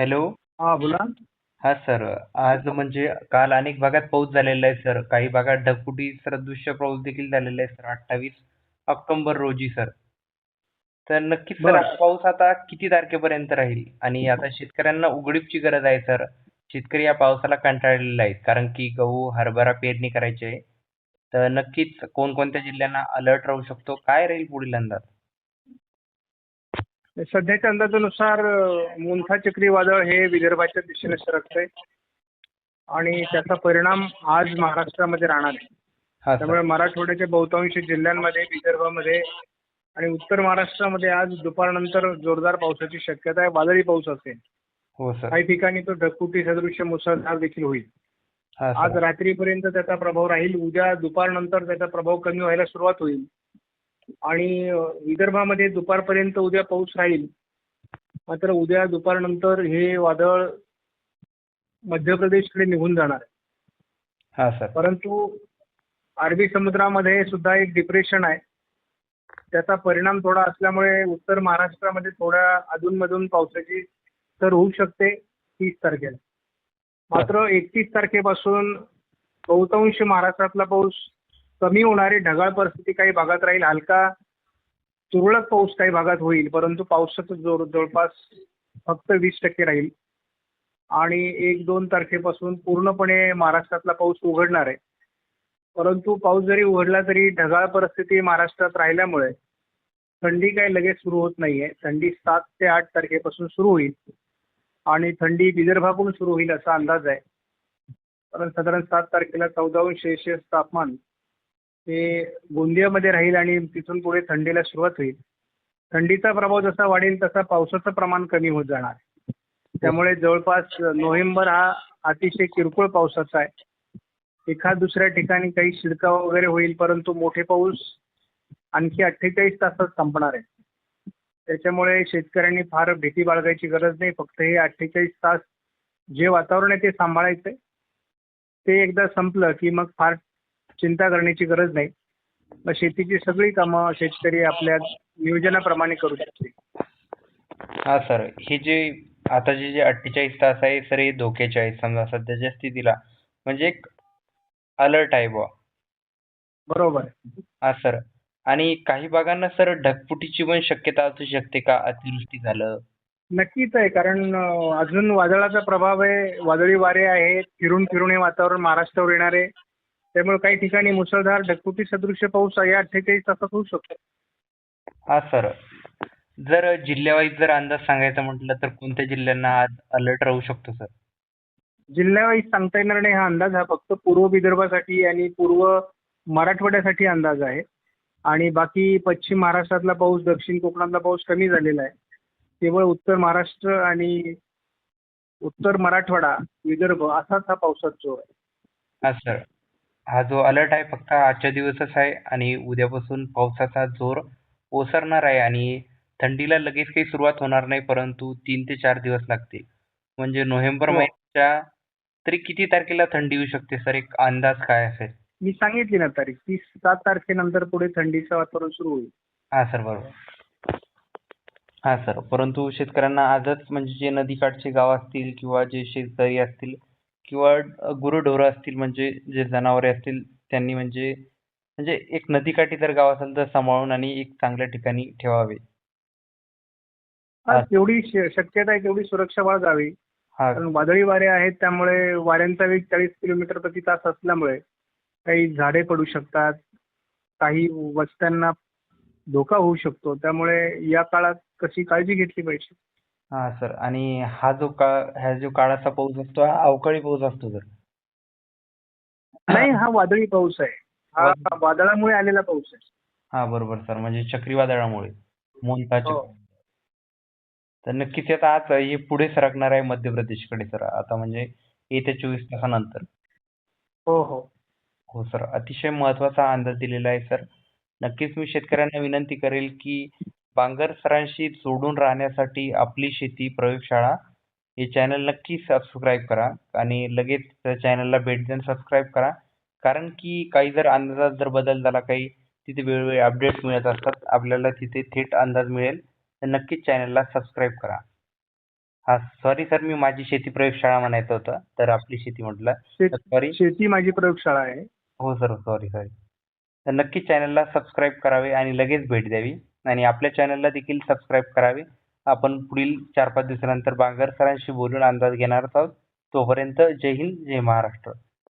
Hello. हा बोला. हा सर. आज म्हणजे काल अनेक भागात पाऊस झालेला आहे सर. काही भागात ढगफुटी सदृश्य पाऊस देखील झालेला आहे सर. अठ्ठावीस ऑक्टोबर रोजी सर. तर नक्कीच सर बर. पाऊस आता किती तारखेपर्यंत राहील? आणि आता शेतकऱ्यांना उघडीपची गरज आहे सर. शेतकरी या पावसाला कंटाळलेले आहेत कारण की गहू हरभरा पेरणी करायची. आहे तर नक्कीच कोणकोणत्या जिल्ह्यांना अलर्ट राहू शकतो? काय राहील पुढील अंदाज? सध्याच्या अंदाजानुसार अं, मोन्था चक्रीवादळ हे विदर्भाच्या दिशेने सरकतंय. आणि त्याचा परिणाम आज महाराष्ट्रामध्ये राहणार आहे. त्यामुळे मराठवाड्याच्या बहुतांश जिल्ह्यांमध्ये विदर्भामध्ये आणि उत्तर महाराष्ट्रामध्ये आज दुपारनंतर जोरदार पावसाची शक्यता आहे. वादळी पाऊस असेल. हो काही ठिकाणी तो ढगफुटी सदृश्य मुसळधार देखील होईल. आज रात्रीपर्यंत त्याचा प्रभाव राहील. उद्या दुपारनंतर त्याचा प्रभाव कमी व्हायला सुरुवात होईल. आणि विदर्भामध्ये दुपारपर्यंत उद्या पाऊस राहील. मात्र उद्या दुपारनंतर हे वादळ मध्य प्रदेशकडे निघून जाणार आहे. हा सर. परंतु अरबी समुद्रामध्ये सुद्धा एक डिप्रेशन आहे. त्याचा परिणाम थोडा असल्यामुळे उत्तर महाराष्ट्रामध्ये थोड्या अधूनमधून पावसाची तर होऊ शकते तीस तारखेला. मात्र एकतीस तारखेपासून बहुतांश महाराष्ट्रातला पाऊस कमी होणारी ढगाळ परिस्थिती काही भागात राहील हलका तुरळक पाऊस काही भागात होईल परंतु पावसाचं जोर जवळपास फक्त वीस टक्के राहील. आणि एक दोन तारखेपासून पूर्णपणे महाराष्ट्रातला पाऊस उघडणार आहे. परंतु पाऊस जरी उघडला तरी ढगाळ परिस्थिती महाराष्ट्रात राहिल्यामुळे थंडी काही लगेच सुरू होत नाहीये. थंडी सात ते आठ तारखेपासून सुरू होईल आणि थंडी विदर्भाकडून सुरू होईल असा अंदाज आहे. कारण साधारण सात तारखेला चौदा अंश तापमान ते गोंदियामध्ये राहील आणि तिथून पुढे थंडीला सुरुवात होईल. थंडीचा प्रभाव जसा वाढेल तसा पावसाचं प्रमाण कमी होत जाणार. त्यामुळे जवळपास नोव्हेंबर हा अतिशय किरकोळ पावसाचा आहे. एखाद दुसऱ्या ठिकाणी काही शिडकाव वगैरे होईल परंतु मोठे पाऊस आणखी अठ्ठेचाळीस तासात संपणार आहे. त्याच्यामुळे शेतकऱ्यांनी फार भीती बाळगायची गरज नाही. फक्त हे अठ्ठेचाळीस तास जे वातावरण आहे ते सांभाळायचं ते एकदा संपलं की मग फार चिंता करण्याची गरज नाही. मग शेतीची सगळी कामं शेतकरी आपल्या नियोजनाप्रमाणे करू शकते हा सर हे जे आता जे जे अठ्ठेचाळीस तास आहे सर हे धोक्याचे आहेत. समजा सध्याच्या स्थितीला म्हणजे एक अलर्ट आहे बुवा. बरोबर. हा सर आणि काही भागांना सर ढगफुटीची पण शक्यता असू शकते का? अतिवृष्टी झालं. नक्कीच आहे कारण अं, अजून वादळाचा प्रभाव आहे. वादळी वारे आहेत फिरून फिरून हे वातावरण महाराष्ट्रावर येणार आहे. त्यामुळे काही ठिकाणी मुसळधार ढगफुटी सदृश्य पाऊस या अठ्ठेचाळीस तासात होऊ शकतो. हा सर. जर जिल्ह्यावाईज जर अंदाज सांगायचा म्हटलं तर कोणत्या जिल्ह्यांना आज अलर्ट राहू शकतो सर? जिल्ह्यावाईज सांगता येणार नाही हा अंदाज हा फक्त पूर्व विदर्भासाठी आणि पूर्व मराठवाड्यासाठी अंदाज आहे. आणि बाकी पश्चिम महाराष्ट्रातला पाऊस दक्षिण कोकणातला पाऊस कमी झालेला आहे. केवळ उत्तर महाराष्ट्र आणि उत्तर मराठवाडा विदर्भ असाच हा पावसाचा जोर आहे. हा सर. हा जो अलर्ट आहे फक्त आजच्या दिवसच आहे आणि उद्यापासून पावसाचा जोर ओसरणार आहे आणि थंडीला लगेच काही सुरुवात होणार नाही परंतु तीन ते चार दिवस लागतील. म्हणजे नोव्हेंबर हो. महिन्याच्या तरी किती तारखेला थंडी येऊ शकते? सर एक अंदाज काय असेल? मी सांगितली ना तारीख तीस सात तारखेनंतर पुढे थंडीचं वातावरण सुरू होईल. हा सर बरोबर. हा सर परंतु शेतकऱ्यांना आजच म्हणजे जे नदीकाठचे गाव असतील किंवा जे शेतकरी असतील किंवा गुरंढोरं असतील म्हणजे जे जनावरे असतील त्यांनी म्हणजे म्हणजे एक नदीकाठी जर गाव असेल तर सांभाळून आणि एक चांगल्या ठिकाणी ठेवावे. हा. जेवढी श- शक्यता आहे तेवढी सुरक्षा बाळगावी. कारण वादळी वारे आहेत त्यामुळे वाऱ्यांचा वेग चाळीस किलोमीटर प्रति तास असल्यामुळे काही झाडे पडू शकतात काही वस्त्यांना धोका होऊ शकतो. त्यामुळे या काळात कशी काळजी घेतली पाहिजे? हा सर. आणि हा जो काळ हा जो काळाचा पाऊस असतो हा अवकाळी पाऊस असतो सर. नाही हा वादळी पाऊस आहे. हा वादळामुळे आलेला पाऊस आहे. हा बरोबर सर. म्हणजे चक्रीवादळामुळे. मोन्टा हो. तर नक्कीच आता आज हे पुढे सरकणार आहे मध्य प्रदेशकडे सर. आता म्हणजे येत्या चोवीस तासानंतर. हो हो. हो सर. अतिशय महत्त्वाचा अंदाज दिलेला आहे सर. नक्कीच मी शेतकऱ्यांना विनंती करेल की बांगर सरांशी जोडून राहण्यासाठी आपली शेती प्रयोगशाळा हे चॅनल नक्की सबस्क्राईब करा आणि लगेच त्या चॅनलला भेट देऊन सबस्क्राईब करा. कारण की काही जर अंदाजात जर बदल झाला काही तिथे वेळोवेळी अपडेट्स मिळत असतात आपल्याला तिथे थेट अंदाज मिळेल तर नक्कीच चॅनलला सबस्क्राईब करा. हा सॉरी सर मी माझी शेती प्रयोगशाळा म्हणायचं होतं तर आपली शेती म्हटलं. सॉरी शेती माझी प्रयोगशाळा आहे. हो सर सॉरी सॉरी तर नक्की चॅनलला सबस्क्राईब करावे आणि लगेच भेट द्यावी. आणि आपल्या चॅनलला देखील सबस्क्राईब करावे. आपण पुढील चार पाच दिवसानंतर बांगर सरांशी बोलून अंदाज घेणार आहोत. तोपर्यंत जय हिंद जय महाराष्ट्र.